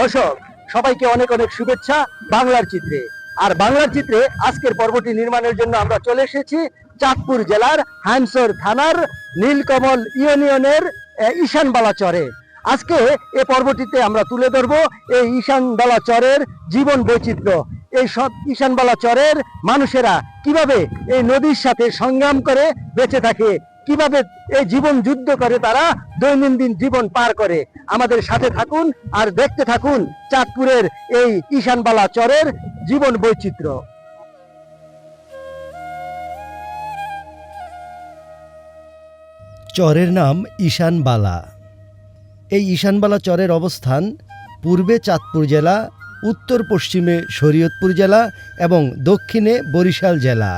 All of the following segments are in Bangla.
দর্শক, সবাইকে অনেক অনেক শুভেচ্ছা বাংলার চিত্রে। আর বাংলার চিত্রে আজকের পর্বটি নির্মাণের জন্য আমরা চলে এসেছি চাঁদপুর জেলার হাইমসর থানার নীলকমল ইউনিয়নের ঈশানবালা চরে। আজকে এই পর্বটিতে আমরা তুলে ধরবো এই ঈশানবালা চরের জীবন বৈচিত্র্য। এই সব ঈশানবালা চরের মানুষেরা কীভাবে এই নদীর সাথে সংগ্রাম করে বেঁচে থাকে কীভাবে এই জীবন যুদ্ধ করে তারা? দৈনন্দিন জীবন পার করে। আমাদের সাথে থাকুন আর দেখতে থাকুন চাঁদপুরের এই ঈশানবালা চরের জীবন বৈচিত্র্য। চরের নাম ঈশানবালা। এই ঈশানবালা চরের অবস্থান পূর্বে চাঁদপুর জেলা, উত্তর পশ্চিমে শরীয়তপুর জেলা এবং দক্ষিণে বরিশাল জেলা।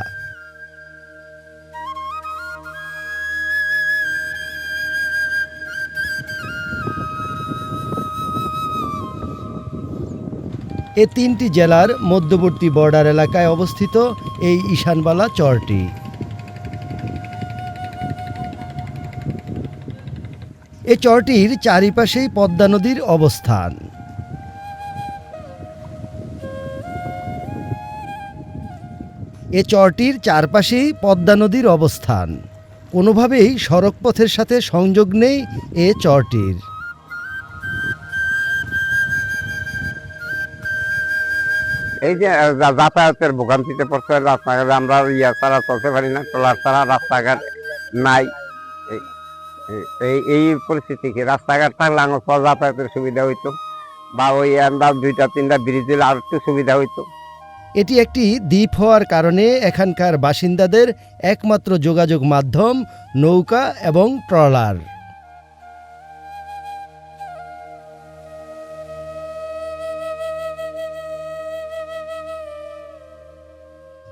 এ তিনটি জেলার মধ্যবর্তী বর্ডার এলাকায় অবস্থিত এই ঈশানবালা চরটি। এ চরটির চারিপাশেই পদ্মা নদীর অবস্থান। এ চরটির চারপাশেই পদ্মা নদীর অবস্থান। কোনোভাবেই সড়কপথের সাথে সংযোগ নেই এ চরটির। এই যে যাতায়াতের ভোগান্তিতে পড়ছে রাস্তাঘাটে আমরা ইয়া ছাড়া চলতে পারি না ট্রলার ছাড়া রাস্তাঘাট নাই। এই- এই- পরিস্থিতি কি? রাস্তাঘাট থাকলে আমার যাতায়াতের সুবিধা হইতো, বা ওই আমরা দুইটা, তিনটা ব্রিজ দিলে আর একটু সুবিধা হইতো। এটি একটি দ্বীপ হওয়ার কারণে এখানকার বাসিন্দাদের একমাত্র যোগাযোগ মাধ্যম, নৌকা এবং ট্রলার।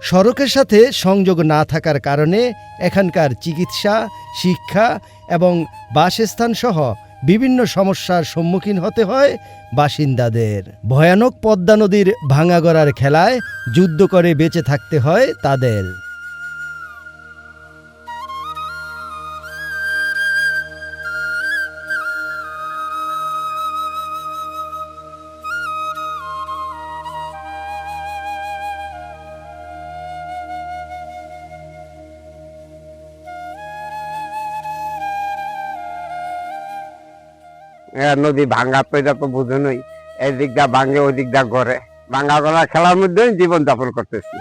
সড়কের সাথে সংযোগ না থাকার কারণে এখানকার চিকিৎসা, শিক্ষা এবং বাসস্থান সহ বিভিন্ন সমস্যার সম্মুখীন হতে হয় বাসিন্দাদের। ভয়ানক পদ্মা নদীর ভাঙাগড়ার খেলায় যুদ্ধ করে বেঁচে থাকতে হয় তাদের। নদী ভাঙ্গা তো এটা তো বুঝুনই এই দিক দা ভাঙ্গে ওই দিক দা গড়ে। ভাঙ্গা গড়া খেলার মধ্যে জীবন যাপন করতেছি।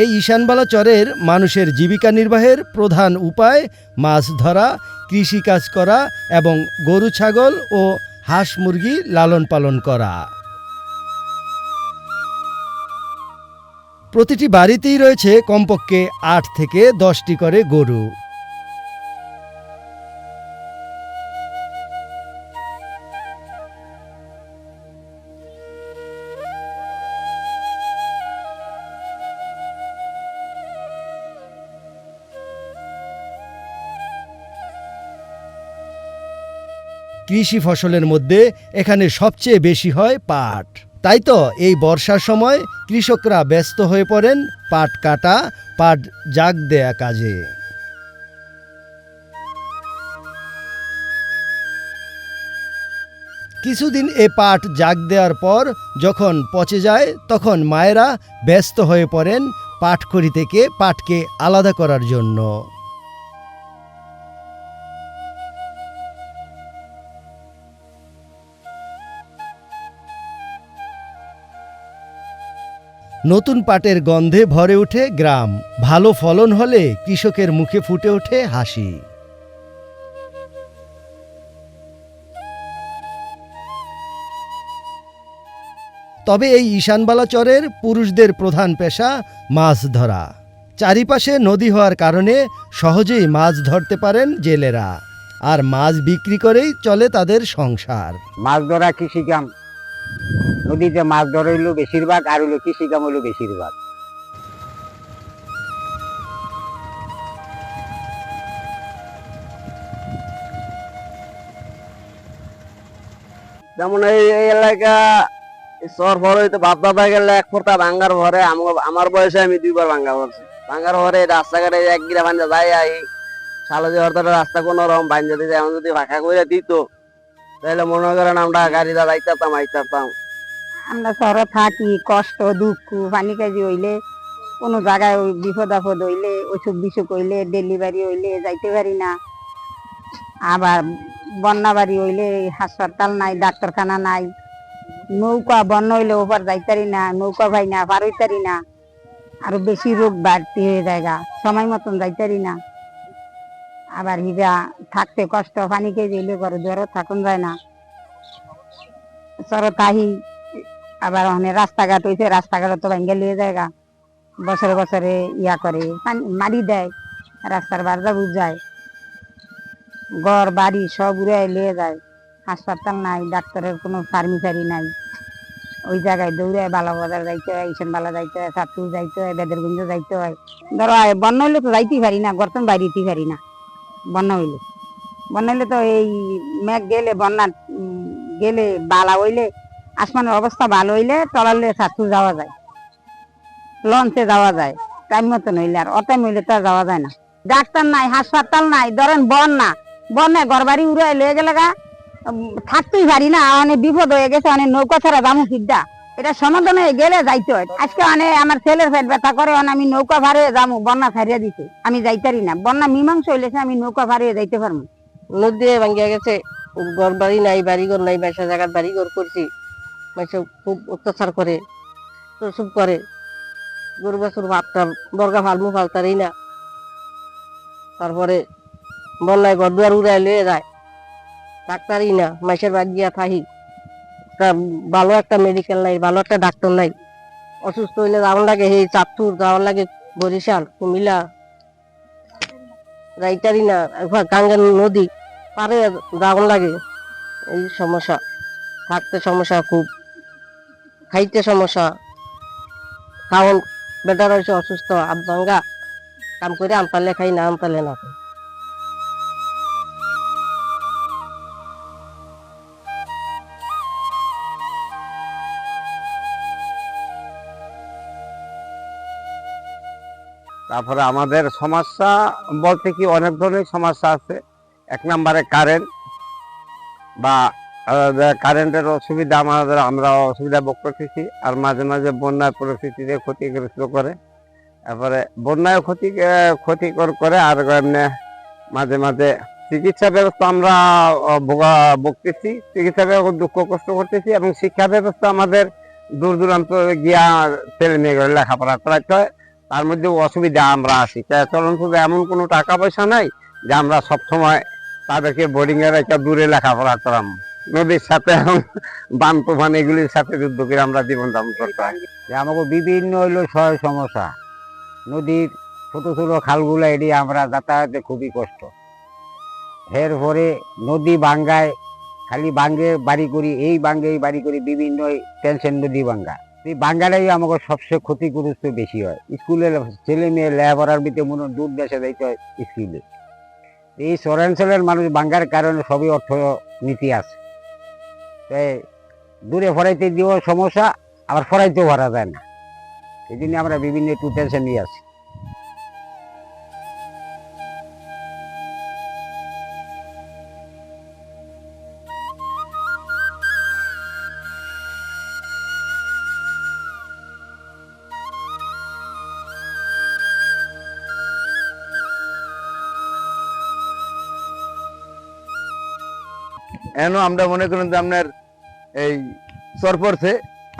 এই ঈশানবালা চরের মানুষের জীবিকা নির্বাহের প্রধান উপায় মাছ ধরা, কৃষিকাজ করা এবং গরু, ছাগল ও হাঁস মুরগি লালন পালন করা। প্রতিটি বাড়িতেই রয়েছে কমপক্ষে আট থেকে দশটি করে গরু। কৃষি ফসলের মধ্যে এখানে সবচেয়ে বেশি হয় পাট। তাই তো এই বর্ষার সময় কৃষকরা ব্যস্ত হয়ে পড়েন পাট কাটা, পাট জাগ দেয়া কাজে। কিছুদিন এ পাট জাগ দেওয়ার পর যখন পচে যায়, তখন মায়েরা ব্যস্ত হয়ে পড়েন পাটখড়ি থেকে পাটকে আলাদা করার জন্য। নতুন পাটের গন্ধে ভরে ওঠে গ্রাম। ভালো ফলন হলে কৃষকের মুখে ফুটে ওঠে হাসি। তবে এই ঈশানবালা চরের পুরুষদের প্রধান পেশা মাছ ধরা। চারিপাশে নদী হওয়ার কারণে সহজেই মাছ ধরতে পারেন জেলেরা। আর মাছ বিক্রি করেই চলে তাদের সংসার। মাছ ধরা কৃষি কাম নদীতে মাছ ধরা বেশিরভাগ, আর হইল কৃষি কাম হইল বেশিরভাগ। যেমন এই এলাকা চর ভরে হইতে বাপ দাদা গেলে এক ফোরটা ভাঙ্গার ভরে আমার বয়সে আমি দুইবার ভাঙ্গা ভরছি। ভাঙ্গার ভরে রাস্তাঘাটে এক গিরা বান্ধা যাই আই সালে যে রাস্তা কোনো রকম বান্ধা দিতে এমন যদি ফাঁকা করে দিত তাহলে মনে করেন আমরা গাড়িটা যাইতাম আইতাম। আমরা শহরে থাকি, কষ্ট, দুঃখ, পানি কাজি হইলে, কোনো জায়গায় ওই বিপদ আপদ হইলে, অসুখ বিসুখ হইলে, ডেলিভারি হইলে যাইতে পারি না। আবার বন্যা বাড়ি হইলে হাসপাতাল নাই, ডাক্তারখানা নাই। নৌকা বন্য হইলে ওপার যাইতারি না, নৌকা ভাই না পার না। আরও বেশি রোগ বাড়তি হয়ে যায়গা সময় মতন যাইতারি না। আবার হিজা থাকতে কষ্ট, পানি কেজি হইলে ঘরে দুয়ারও থাকুন যায় না। সর তাহি আবার ওখানে রাস্তাঘাট হইছে রাস্তাঘাট তো ভেঙ্গে লিয়ে জায়গা বছরে বছরে ইয়া করে মারি দেয়, রাস্তার বারদা বুঝ যায়। ঘর, বাড়ি সব উড়ে লিয়ে যায়। হাসপাতাল নাই, ডাক্তারের কোনো ফার্মিচারি নাই। ওই জায়গায় দৌড়ায় বালা বাজার যাইতে হয় ইসেন বালা যাইতে হয়, সাতপুর যাইতে হয়, বেদেরগঞ্জ যাইতে হয়। ধরো বন্যা হইলে তো যাইতেই পারি না, গর্তন বাইরেতে পারি না। বন্যা হইলে। তো এই মেঘ গেলে বন্যা গেলে বালা হইলে আসমানের অবস্থা ভালো হইলে টলালে সাতপুর যাওয়া যায়। লঞ্চে যাওয়া যায় টাইম মতো নইলে আর অটাইম হইলে তো যাওয়া যায় না। ডাক্তার নাই হাসপাতাল নাই ধরেন বন্যা বন্যায় ঘর বাড়ি উড়ে লয়ে গেলে গা উম, থাকতেই পারি না অনেক বিপদ হয়ে গেছে অনেক নৌকা ছাড়া দামু ফিডা এটা সমাধান গেলে যাইতে হয়। আজকে অনেক আমার ছেলের পেট ব্যথা করে আমি নৌকা ভাড়ে যাব, বন্যা ছাড়িয়ে দিছে। আমি যাইতারি না। বন্যা মীমাংস হইলেছে আমি নৌকা ভাড়িয়ে যাইতে পারব। নদী ভাঙ্গিয়া গেছে। ঘর বাড়ি নাই বাড়ি ঘর নাই, বাসা জায়গার বাড়ি ঘর করছি। মানুষ খুব অত্যাচার করে, প্রসব করে। গরু বাছুর ভাতটা, বর্গা ফালমু ফালতারই না। তারপরে বন্যায় ঘর দুয়ার উড়াই লয়ে যায়। ডাক্তারই না মাসের বাড়ি গিয়া থাকি একটা ভালো একটা মেডিকেল নাই, ভালো একটা ডাক্তার নাই। অসুস্থ হইলে যাওয়ার লাগে সেই চাঁদপুর, যাওয়ার লাগে বরিশাল, কুমিল্লা যাইতারি না গাঙ্গা নদী পারে যাওয়ার লাগে। এই সমস্যা থাকতে সমস্যা খুব খাইতে সমস্যা। খাওয়ান বেটার হয়েছে অসুস্থ আবদাঙ্গা কাম করে আনতালে খাই না আনতালে না। তারপরে আমাদের সমস্যা বলতে কি অনেক ধরনের সমস্যা আছে। এক নম্বরে কারেন্ট বা কারেন্টের অসুবিধা আমাদের, আমরা অসুবিধা ভোগ করতেছি, আর মাঝে মাঝে বন্যার পরিস্থিতিতে ক্ষতিগ্রস্ত করে। তারপরে বন্যায় ক্ষতি ক্ষতিকর করে, আর এমনি মাঝে মাঝে চিকিৎসা ব্যবস্থা আমরা ভোগা- ভুগতেছি চিকিৎসা ব্যবস্থা দুঃখ কষ্ট করতেছি এবং শিক্ষা ব্যবস্থা আমাদের দূর দূরান্ত গিয়া ছেলে মেয়েগুলো লেখাপড়া করাতে হয়। তার মধ্যে অসুবিধা আমরা আছি। চলন, শুধু এমন কোনো টাকা পয়সা নাই যে আমরা সবসময় তাদেরকে বোর্ডিং এর একটা দূরে লেখাপড়া করাম। নদীর সাথে বান তুফান এগুলির সাথে যুদ্ধ করে আমরা জীবন যাপন করতে হয় যে আমাকে বিভিন্ন হইল সহায় সমস্যা। নদীর ছোট ছোট খালগুলো এটি আমরা যাতায়াতে খুবই কষ্ট। এরপরে নদী বাঙ্গায় খালি বাঙ্গে বাড়ি করি, এই বাঙ্গে এই বাড়ি করি, বিভিন্ন টেনশন নদী বাঙ্গা বাঙ্গাটাই আমাকে সবচেয়ে ক্ষতিগ্রস্ত বেশি হয়। স্কুলে ছেলে মেয়ে লেখাপড়ার ভিতরে মনে দূর দেশে যাইতে হয় স্কুলে। এই শহরাঞ্চলের মানুষ বাঙ্গার কারণে সবই অর্থনীতি আছে। তাই দূরে ফরাইতে দিয়েও সমস্যা, আবার ফরাইতেও ভরা যায় না। এই জন্য আমরা বিভিন্ন একটু টেনশন নিয়ে আছি। এনো আমরা মনে করেন যে আপনার এই সরপরছে,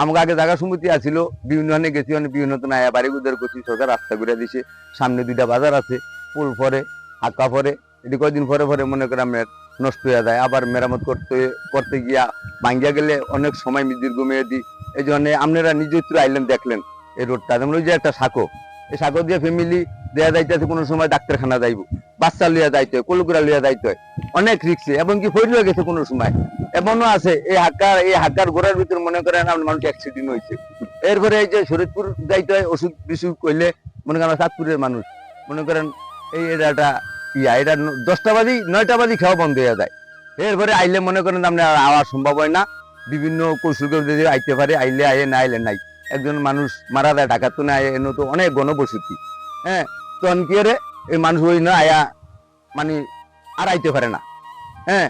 আমাকে আগে জায়গা সমিতি আছিল, বিভিন্ন হানে গেছি, অনেক বিভিন্ন তো নায়া বাড়ি গুদের করছি, সরকার রাস্তা করে দিছে, সামনে দুইটা বাজার আছে, পুল পরে, হাক্কা পরে, এটি কয়দিন পরে পরে মনে করেন আপনার নষ্ট হয়ে যায়, আবার মেরামত করতে করতে গিয়া ভাঙ্গিয়া গেলে অনেক সময় দীর্ঘমেয়াদী দিই এই জন্য আপনারা নিজস্ব আইলেন, দেখলেন এই রোডটা, যেমন ওই যে একটা সাঁকো, এই সাঁকো দিয়ে ফ্যামিলি দেয়া যাইতেছে, কোনো সময় ডাক্তারখানা যাইব। বাচ্চা লইয়া যাইতে হয় কলুকুরা লইয়া যাইতে হয় অনেক রিক্সে এবং কি হয়ে গেছে কোনো সময়। এমনও আছে, এই হাক্কার এই হাক্কার ঘোড়ার ভিতর মনে করেন আপনার মানুষ অ্যাক্সিডেন্ট হয়েছে এরপরে এই যে শরীরপুর যাইতে হয়, ওষুধ বিষুধ কইলে মনে করেন আমরা চাঁদপুরের মানুষ, মনে করেন এই এটা ইয়া এটা দশটা বাজি, নয়টা বাজি খাওয়া বন্ধ হয়ে যায়। এরপরে আইলে মনে করেন আপনার আওয়া সম্ভব হয় না। বিভিন্ন কৌশল করে যদি আইতে পারে, আইলে আইলে না, আইলে নাই। একজন মানুষ মারা যায় ঢাকা তো না এনে তো অনেক গণবসতি। হ্যাঁ তখন কি এই মানুষ ওই না, আয়া মানে আর আইতে পারে না। হ্যাঁ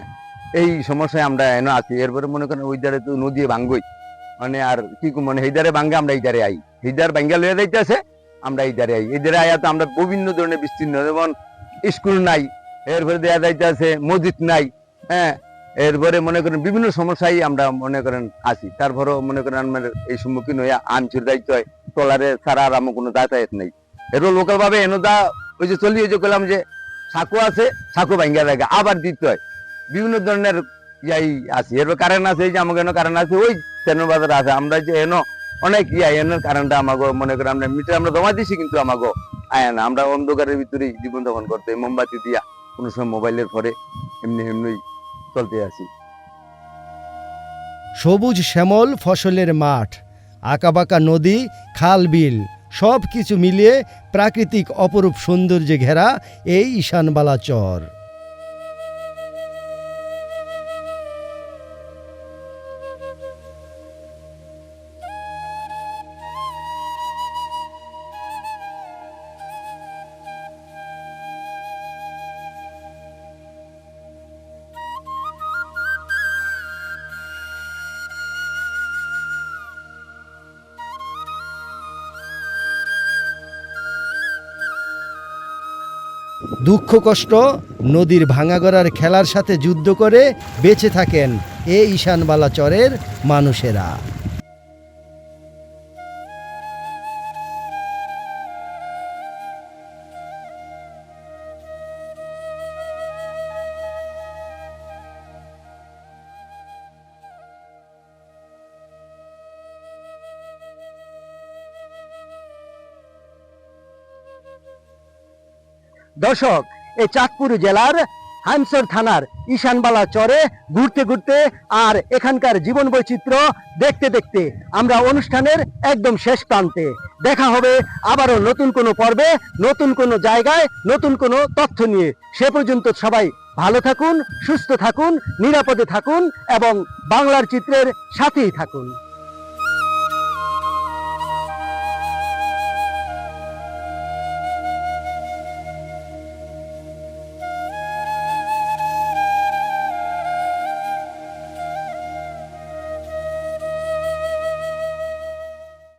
এই সমস্যায় আমরা এনে আছি। এরপরে মনে করেন ওই ধারে তো নদী ভাঙ্গই। মানে আর কি মানে এই ধারে ভাঙ্গে আমরা এই ধারে আই। এই ধার ভাঙ্গা লয়ে যাইতেছে, আমরা এই ধারে আই। এই ধারে আয়া তো আমরা বিভিন্ন ধরনের বিস্তীর্ণ, যেমন স্কুল নাই, এরপরে দেয়া যাইতেছে মসজিদ নাই হ্যাঁ এরপরে মনে করেন বিভিন্ন সমস্যায় আমরা মনে করেন আছি। তারপরেও মনে করেন আমার এই সম্মুখীন হইয়া আমচুর দায়িত্ব হয়। ট্রলারে ছাড়া আর আমার কোনো যাতায়াত নেই। এরপর লোকাল ভাবে এনদা ওই যে চলিয়ে যে করলাম যে সাঁকো আছে, সাঁকো ভাঙ্গা লাগে আবার দিতে হয়। বিভিন্ন ধরনের ইয়াই আছে। এর কারেন্ট আছে, এই যে আমাকে কারেন্ট আছে, ওই বাজার আছে? আমরা যে এনো অনেক ইয়া এনের কারেন্টটা আমাকে মনে করেন আমরা মিটার, আমরা জমা দিছি কিন্তু আমাকে আয় না। আমরা অন্ধকারের ভিতরেই জীবন যাপন করতে মোমবাতি দিয়া কোনো সময় মোবাইলের পরে এমনি এমনি চলতে আছি সবুজ শ্যামল ফসলের মাঠ, আঁকাবাঁকা নদী, খাল বিল। সব কিছু মিলিয়ে প্রাকৃতিক অপরূপ সৌন্দর্যে ঘেরা এই ঈশানবালা চর দুঃখ কষ্ট নদীর ভাঙাগড়ার খেলার সাথে যুদ্ধ করে বেঁচে থাকেন এই ঈশানবালা চরের মানুষেরা। দর্শক, এই চাঁদপুর জেলার হানসর থানার ঈশানবালা চরে ঘুরতে ঘুরতে আর এখানকার জীবন বৈচিত্র্য দেখতে দেখতে আমরা অনুষ্ঠানের একদম শেষ প্রান্তে। দেখা হবে আবারও নতুন কোনো পর্বে, নতুন কোনো জায়গায়, নতুন কোনো তথ্য নিয়ে। সে পর্যন্ত সবাই ভালো থাকুন, সুস্থ থাকুন, নিরাপদে থাকুন এবং বাংলার চিত্রের সাথেই থাকুন।